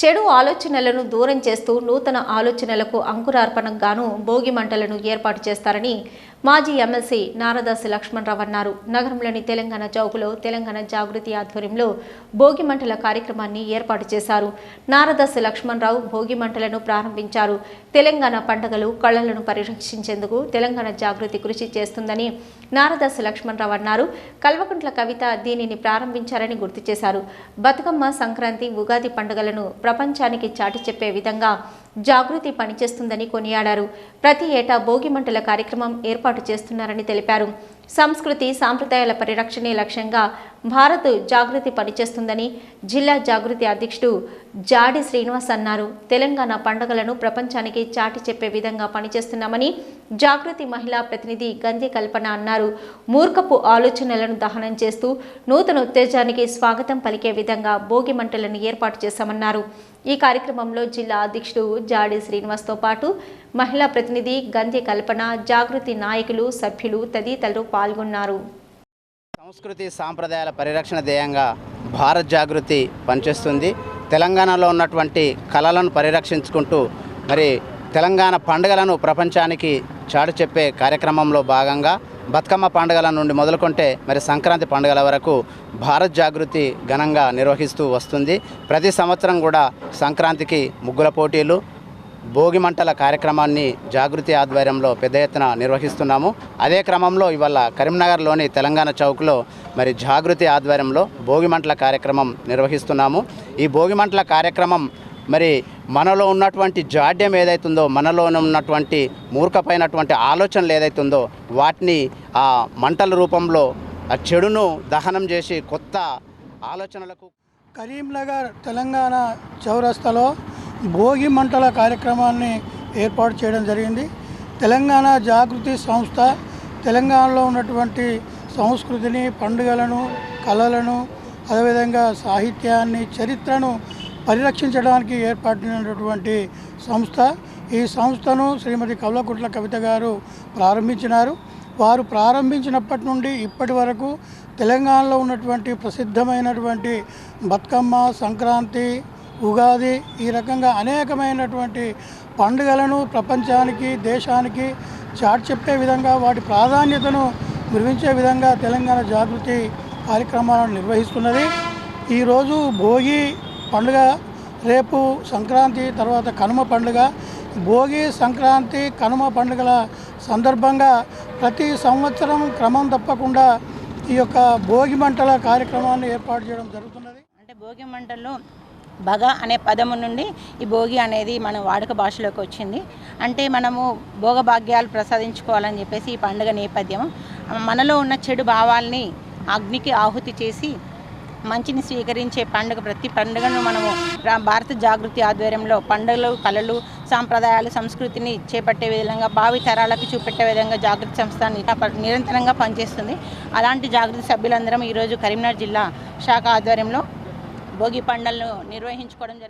చెడు ఆలోచనలను దూరం చేస్తూ నూతన ఆలోచనలకు అంకురార్పణకు గాను భోగి మంటలను ఏర్పాటు చేస్తారని మాజీ ఎమ్మెల్సీ నారదాసి లక్ష్మణరావు అన్నారు. నగరంలోని తెలంగాణ చౌకులో తెలంగాణ జాగృతి ఆధ్వర్యంలో భోగి మంటల కార్యక్రమాన్ని ఏర్పాటు చేశారు. నారదాసి లక్ష్మణరావు భోగి మంటలను ప్రారంభించారు. తెలంగాణ పండుగలు కళలను పరిరక్షించేందుకు తెలంగాణ జాగృతి కృషి చేస్తుందని నారదాసి లక్ష్మణరావు అన్నారు. కల్వకుంట్ల కవిత దీనిని ప్రారంభించారని గుర్తు చేశారు. బతుకమ్మ సంక్రాంతి ఉగాది పండుగలను ప్రపంచానికి చాటి చెప్పే విధంగా జాగృతి పనిచేస్తుందని కొనియాడారు. ప్రతి ఏటా భోగి మంటల కార్యక్రమం ఏర్పాటు చేస్తున్నారని తెలిపారు. సంస్కృతి సాంప్రదాయాల పరిరక్షణే లక్ష్యంగా భారత్ జాగృతి పనిచేస్తుందని జిల్లా జాగృతి అధ్యక్షుడు జాడి శ్రీనివాస్ అన్నారు. తెలంగాణ పండుగలను ప్రపంచానికి చాటి చెప్పే విధంగా పనిచేస్తున్నామని జాగృతి మహిళా ప్రతినిధి గంధి కల్పన అన్నారు. మూర్ఖపు ఆలోచనలను దహనం చేస్తూ నూతన ఉత్తేజానికి స్వాగతం పలికే విధంగా భోగి మంటలను ఏర్పాటు చేశామన్నారు. ఈ కార్యక్రమంలో జిల్లా అధ్యక్షుడు జాడి శ్రీనివాస్తో పాటు మహిళా ప్రతినిధి గంధి కల్పన జాగృతి నాయకులు సభ్యులు తదితరులు పాల్గొన్నారు. సంస్కృతి సాంప్రదాయాల పరిరక్షణ ధ్యేయంగా భారత్ జాగృతి పనిచేస్తుంది. తెలంగాణలో ఉన్నటువంటి కళలను పరిరక్షించుకుంటూ మరి తెలంగాణ పండుగలను ప్రపంచానికి చాటు చెప్పే కార్యక్రమంలో భాగంగా బతుకమ్మ పండుగల నుండి మొదలుకుంటే మరి సంక్రాంతి పండుగల వరకు భారత్ జాగృతి ఘనంగా నిర్వహిస్తూ వస్తుంది. ప్రతి సంవత్సరం కూడా సంక్రాంతికి ముగ్గుల పోటీలు భోగి మంటల కార్యక్రమాన్ని జాగృతి ఆధ్వర్యంలో పెద్ద ఎత్తున నిర్వహిస్తున్నాము. అదే క్రమంలో ఇవాళ కరీంనగర్లోని తెలంగాణ చౌక్లో మరి జాగృతి ఆధ్వర్యంలో భోగి మంటల కార్యక్రమం నిర్వహిస్తున్నాము. ఈ భోగి మంటల కార్యక్రమం మరి మనలో ఉన్నటువంటి జాడ్యం ఏదైతుందో మనలో ఉన్నటువంటి మూర్ఖపైనటువంటి ఆలోచనలు ఏదైతుందో వాటిని ఆ మంటల రూపంలో ఆ చెడును దహనం చేసి కొత్త ఆలోచనలకు కరీంనగర్ తెలంగాణ చౌరస్తాలో భోగి మంటల కార్యక్రమాన్ని ఏర్పాటు చేయడం జరిగింది. తెలంగాణ జాగృతి సంస్థ తెలంగాణలో ఉన్నటువంటి సంస్కృతిని పండుగలను కళలను అదేవిధంగా సాహిత్యాన్ని చరిత్రను పరిరక్షించడానికి ఏర్పడినటువంటి సంస్థ. ఈ సంస్థను శ్రీమతి కవలకుట్ల కవిత గారు ప్రారంభించినారు. వారు ప్రారంభించినప్పటి నుండి ఇప్పటి వరకు తెలంగాణలో ఉన్నటువంటి ప్రసిద్ధమైనటువంటి బతుకమ్మ సంక్రాంతి ఉగాది ఈ రకంగా అనేకమైనటువంటి పండుగలను ప్రపంచానికి దేశానికి చాటి చెప్పే విధంగా వాటి ప్రాధాన్యతను గురించే విధంగా తెలంగాణ జాగృతి కార్యక్రమాలను నిర్వహిస్తున్నది. ఈరోజు భోగి పండుగ రేపు సంక్రాంతి తర్వాత కనుమ పండుగ. భోగి సంక్రాంతి కనుమ పండుగల సందర్భంగా ప్రతి సంవత్సరం క్రమం తప్పకుండా ఈ యొక్క భోగి మంటల కార్యక్రమాన్ని ఏర్పాటు చేయడం జరుగుతున్నది. అంటే భోగి మంటల్లో భగ అనే పదము నుండి ఈ భోగి అనేది మన వాడుక భాషలోకి వచ్చింది. అంటే మనము భోగభాగ్యాలు ప్రసాదించుకోవాలని చెప్పేసి ఈ పండుగ నేపథ్యం మనలో ఉన్న చెడు భావాల్ని అగ్నికి ఆహుతి చేసి మంచిని స్వీకరించే పండుగ ప్రతి పండుగను మనము రా- భారత జాగృతి ఆధ్వర్యంలో పండుగలు కళలు సాంప్రదాయాలు సంస్కృతిని చేపట్టే విధంగా భావి తరాలకు చూపెట్టే విధంగా జాగృతి సంస్థ నిరంతరంగా పనిచేస్తుంది. అలాంటి జాగృతి సభ్యులందరం ఈరోజు కరీంనగర్ జిల్లా శాఖ ఆధ్వర్యంలో భోగి పండుగలను నిర్వహించుకోవడం జరిగింది.